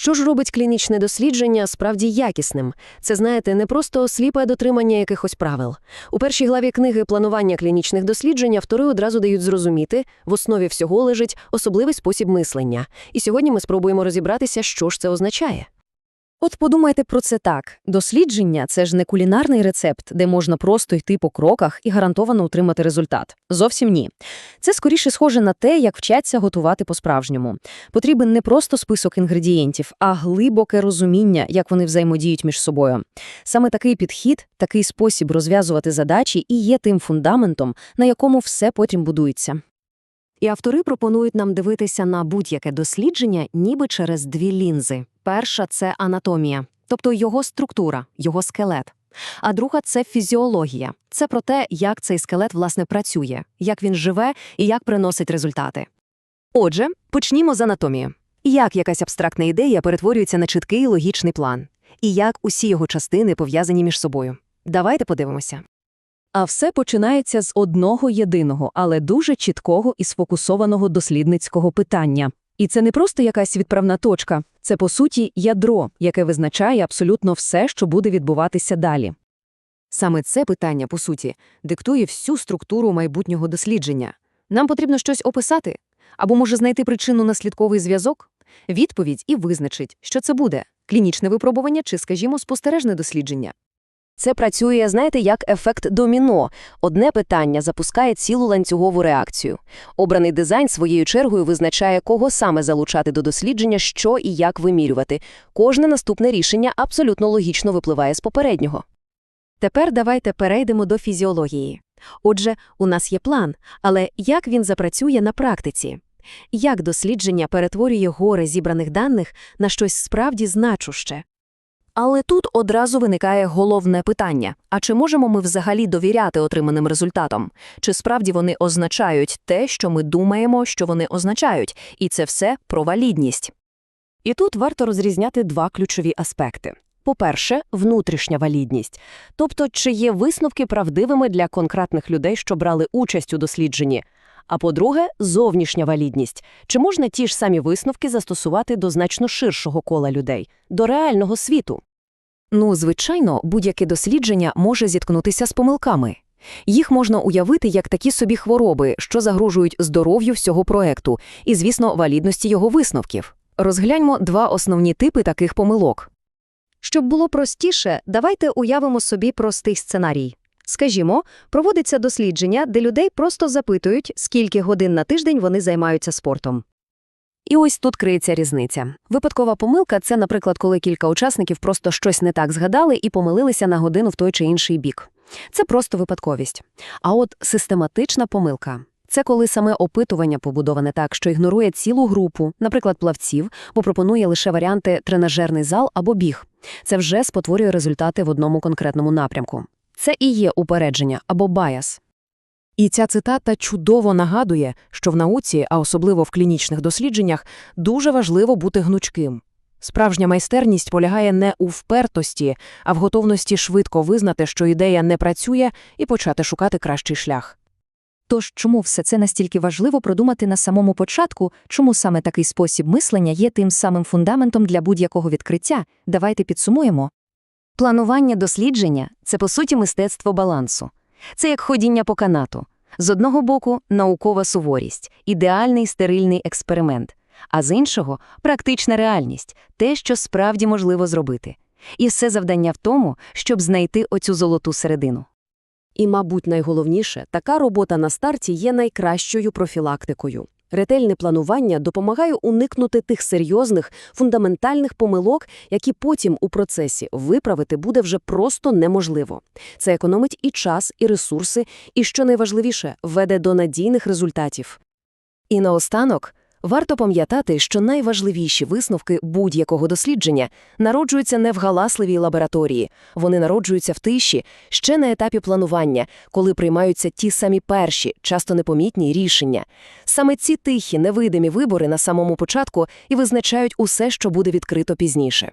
Що ж робить клінічне дослідження справді якісним? Це, знаєте, не просто сліпе дотримання якихось правил. У першій главі книги планування клінічних досліджень автори одразу дають зрозуміти, в основі всього лежить особливий спосіб мислення. І сьогодні ми спробуємо розібратися, що ж це означає. От подумайте про це так. Дослідження – це ж не кулінарний рецепт, де можна просто йти по кроках і гарантовано отримати результат. Зовсім ні. Це скоріше схоже на те, як вчаться готувати по-справжньому. Потрібен не просто список інгредієнтів, а глибоке розуміння, як вони взаємодіють між собою. Саме такий підхід, такий спосіб розв'язувати задачі і є тим фундаментом, на якому все потім будується. І автори пропонують нам дивитися на будь-яке дослідження ніби через дві лінзи. Перша це анатомія, тобто його структура, його скелет. А друга це фізіологія. Це про те, як цей скелет власне працює, як він живе і як приносить результати. Отже, почнімо з анатомії. Як якась абстрактна ідея перетворюється на чіткий логічний план, і як усі його частини пов'язані між собою. Давайте подивимося. А все починається з одного єдиного, але дуже чіткого і сфокусованого дослідницького питання. І це не просто якась відправна точка, це, по суті, ядро, яке визначає абсолютно все, що буде відбуватися далі. Саме це питання, по суті, диктує всю структуру майбутнього дослідження. Нам потрібно щось описати, або може знайти причинно-наслідковий зв'язок, відповідь і визначить, що це буде – клінічне випробування чи, скажімо, спостережне дослідження. Це працює, знаєте, як ефект доміно. Одне питання запускає цілу ланцюгову реакцію. Обраний дизайн своєю чергою визначає, кого саме залучати до дослідження, що і як вимірювати. Кожне наступне рішення абсолютно логічно випливає з попереднього. Тепер давайте перейдемо до фізіології. Отже, у нас є план, але як він запрацює на практиці? Як дослідження перетворює горе зібраних даних на щось справді значуще? Але тут одразу виникає головне питання: а чи можемо ми взагалі довіряти отриманим результатам? Чи справді вони означають те, що ми думаємо, що вони означають, і це все про валідність? І тут варто розрізняти два ключові аспекти. По-перше, внутрішня валідність, тобто чи є висновки правдивими для конкретних людей, що брали участь у дослідженні. А по-друге, зовнішня валідність. Чи можна ті ж самі висновки застосувати до значно ширшого кола людей, до реального світу? Ну, звичайно, будь-яке дослідження може зіткнутися з помилками. Їх можна уявити як такі собі хвороби, що загрожують здоров'ю всього проекту і, звісно, валідності його висновків. Розгляньмо два основні типи таких помилок. Щоб було простіше, давайте уявимо собі простий сценарій. Скажімо, проводиться дослідження, де людей просто запитують, скільки годин на тиждень вони займаються спортом. І ось тут криється різниця. Випадкова помилка це, наприклад, коли кілька учасників просто щось не так згадали і помилилися на годину в той чи інший бік. Це просто випадковість. А от систематична помилка це коли саме опитування побудоване так, що ігнорує цілу групу, наприклад, плавців, бо пропонує лише варіанти тренажерний зал або біг. Це вже спотворює результати в одному конкретному напрямку. Це і є упередження або баяс. І ця цитата чудово нагадує, що в науці, а особливо в клінічних дослідженнях, дуже важливо бути гнучким. Справжня майстерність полягає не у впертості, а в готовності швидко визнати, що ідея не працює, і почати шукати кращий шлях. Тож чому все це настільки важливо продумати на самому початку, чому саме такий спосіб мислення є тим самим фундаментом для будь-якого відкриття? Давайте підсумуємо. Планування дослідження це, по суті, мистецтво балансу. Це як ходіння по канату. З одного боку, наукова суворість, ідеальний стерильний експеримент, а з іншого практична реальність, те, що справді можливо зробити. І все завдання в тому, щоб знайти оцю золоту середину. І, мабуть, найголовніше, така робота на старті є найкращою профілактикою. Ретельне планування допомагає уникнути тих серйозних, фундаментальних помилок, які потім у процесі виправити буде вже просто неможливо. Це економить і час, і ресурси, і, що найважливіше, веде до надійних результатів. І наостанок, варто пам'ятати, що найважливіші висновки будь-якого дослідження народжуються не в галасливій лабораторії, вони народжуються в тиші, ще на етапі планування, коли приймаються ті самі перші, часто непомітні рішення. Саме ці тихі, невидимі вибори на самому початку і визначають усе, що буде відкрито пізніше.